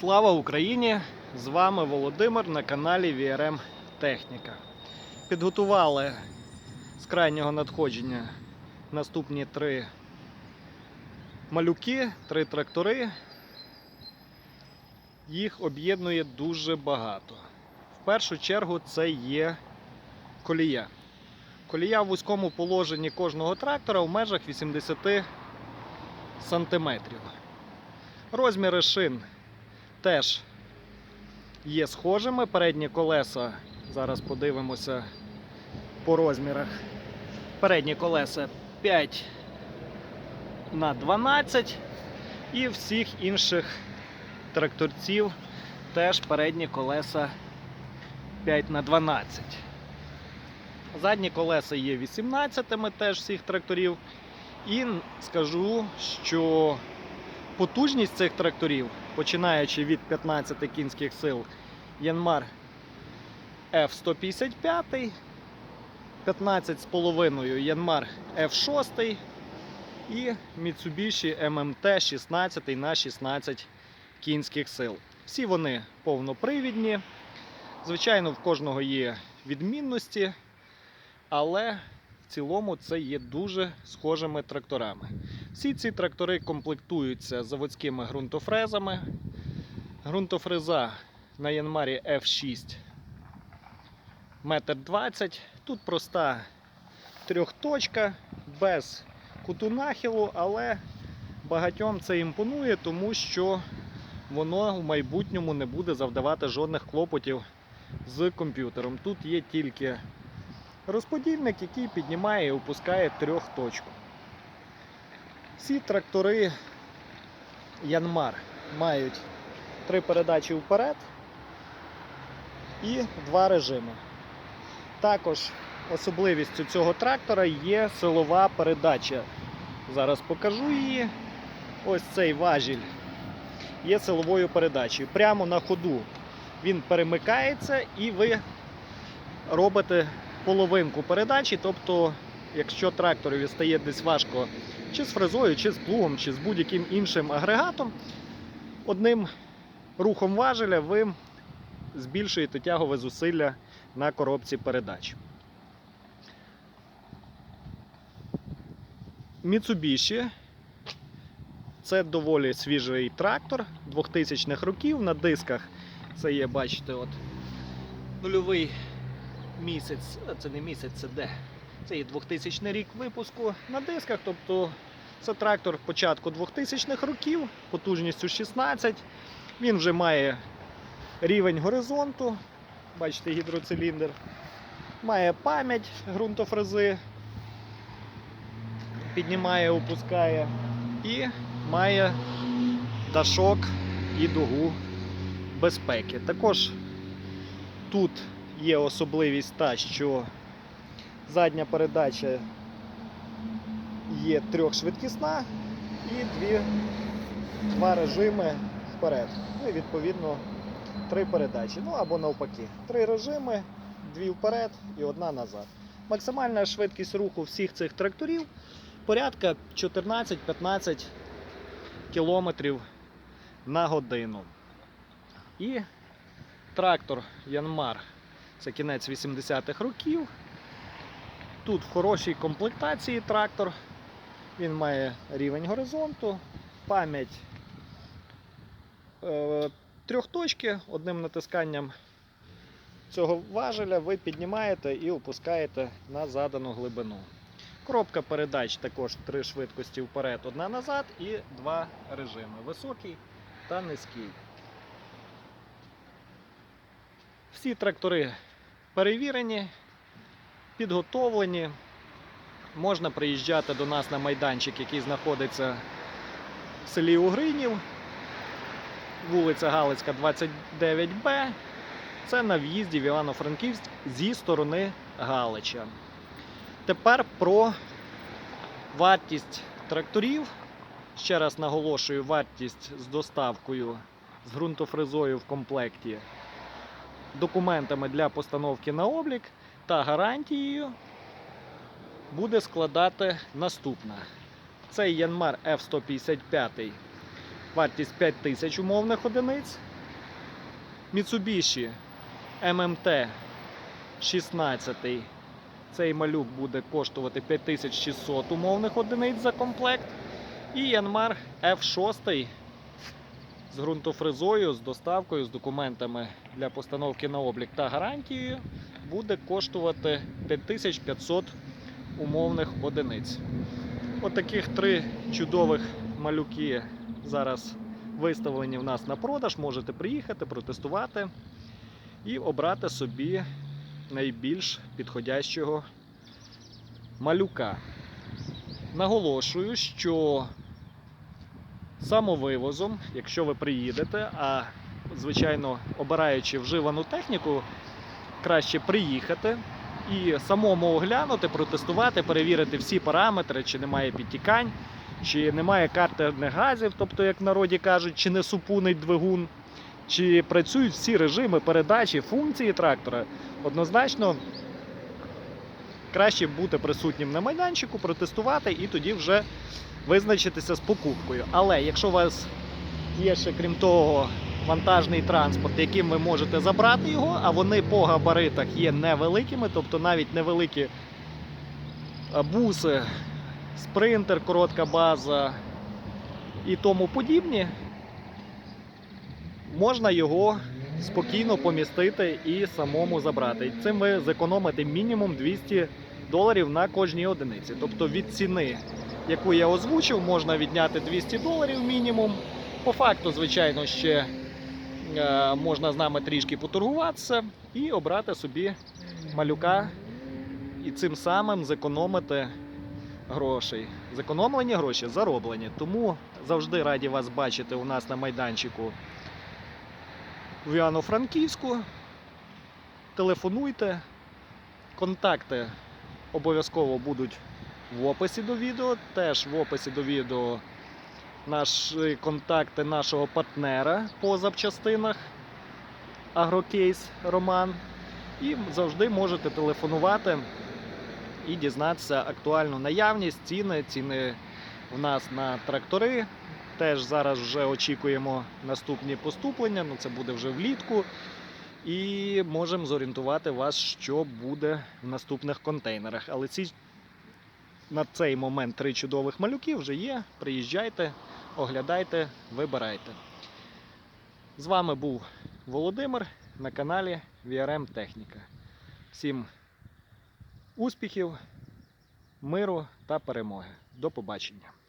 Слава Україні! З вами Володимир на каналі VRM Техніка. Підготували з крайнього надходження наступні три малюки, три трактори. Їх об'єднує дуже багато. В першу чергу це є колія. Колія в вузькому положенні кожного трактора в межах 80 сантиметрів. Розміри шин теж є схожими. Передні колеса, зараз подивимося по розмірах. Передні колеса 5 на 12 і всіх інших тракторців теж передні колеса 5 на 12. Задні колеса є 18 теж всіх тракторів. І скажу, що потужність цих тракторів, починаючи від 15 кінських сил Янмар F155, 15,5 Янмар F6 і Mitsubishi MMT 16 на 16 кінських сил. Всі вони повнопривідні. Звичайно, в кожного є відмінності, але цілому це є дуже схожими тракторами. Всі ці трактори комплектуються заводськими ґрунтофрезами. Ґрунтофреза на Янмарі F6 1,20 м. Тут проста трьохточка без куту нахилу, але багатьом це імпонує, тому що воно в майбутньому не буде завдавати жодних клопотів з комп'ютером. Тут є тільки розподільник, який піднімає і опускає трьохточку. Всі трактори Янмар мають три передачі вперед і два режими. Також особливістю цього трактора є силова передача. Зараз покажу її. Ось цей важіль є силовою передачею. Прямо на ходу він перемикається і ви робите половинку передачі. Тобто, якщо тракторові стає десь важко чи з фрезою, чи з плугом, чи з будь-яким іншим агрегатом, одним рухом важеля ви збільшуєте тягове зусилля на коробці передач. Mitsubishi це доволі свіжий трактор 2000-х років. На дисках це є, бачите, от нульовий місяць, це не місяць, це де? Це є 2000 рік випуску на дисках. Тобто це трактор початку 2000-х років, потужністю 16. Він вже має рівень горизонту. Бачите, гідроциліндр. Має пам'ять ґрунтофрези. Піднімає, опускає. І має дашок і дугу безпеки. Також тут є особливість та, що задня передача є трьохшвидкісна і дві, два режими вперед. Ну і відповідно три передачі. Ну або навпаки. Три режими, дві вперед і одна назад. Максимальна швидкість руху всіх цих тракторів порядка 14-15 км на годину. І трактор Янмар це кінець 80-х років. Тут в хорошій комплектації трактор. Він має рівень горизонту, пам'ять е, трьохточки. Одним натисканням цього важеля ви піднімаєте і опускаєте на задану глибину. Коробка передач також три швидкості вперед, одна назад і два режими високий та низький. Всі трактори перевірені, підготовлені. Можна приїжджати до нас на майданчик, який знаходиться в селі Угринів, вулиця Галицька, 29Б. Це на в'їзді в Івано-Франківськ зі сторони Галича. Тепер про вартість тракторів. Ще раз наголошую, вартість з доставкою з ґрунтофрезою в комплекті, документами для постановки на облік та гарантією буде складати наступна. Цей Янмар F155 вартість 5000 умовних одиниць. Mitsubishi MMT 16. Цей малюк буде коштувати 5600 умовних одиниць за комплект. І Yanmar F6 з ґрунтофрезою, з доставкою, з документами для постановки на облік та гарантією буде коштувати 5500 умовних одиниць. Отаких три чудових малюки зараз виставлені в нас на продаж. Можете приїхати, протестувати і обрати собі найбільш підходящого малюка. Наголошую, що самовивозом, якщо ви приїдете, а звичайно обираючи вживану техніку, краще приїхати і самому оглянути, протестувати, перевірити всі параметри, чи немає підтікань, чи немає картерних газів, тобто, як в народі кажуть, чи не супунить двигун, чи працюють всі режими передачі, функції трактора. Однозначно краще бути присутнім на майданчику, протестувати і тоді вже визначитися з покупкою. Але якщо у вас є ще крім того вантажний транспорт, яким ви можете забрати його, а вони по габаритах є невеликими, тобто навіть невеликі буси, спринтер, коротка база і тому подібні, можна його спокійно помістити і самому забрати. Цим ви зекономите мінімум 200 доларів на кожній одиниці. Тобто від ціни, яку я озвучив, можна відняти 200 доларів мінімум. По факту, звичайно, ще е, можна з нами трішки поторгуватися і обрати собі малюка, і цим самим зекономити грошей. Зекономлені гроші зароблені. Тому завжди раді вас бачити у нас на майданчику в Івано-Франківську. Телефонуйте, контакти обов'язково будуть в описі до відео. Теж в описі до відео наші контакти нашого партнера по запчастинах Агрокейс Роман. І завжди можете телефонувати і дізнатися актуальну наявність, ціни, ціни в нас на трактори. Теж зараз вже очікуємо наступні поступлення, ну це буде вже влітку. І можемо зорієнтувати вас, що буде в наступних контейнерах. Але ці на цей момент три чудових малюки вже є. Приїжджайте, оглядайте, вибирайте. З вами був Володимир на каналі VRM Техніка. Всім успіхів, миру та перемоги. До побачення!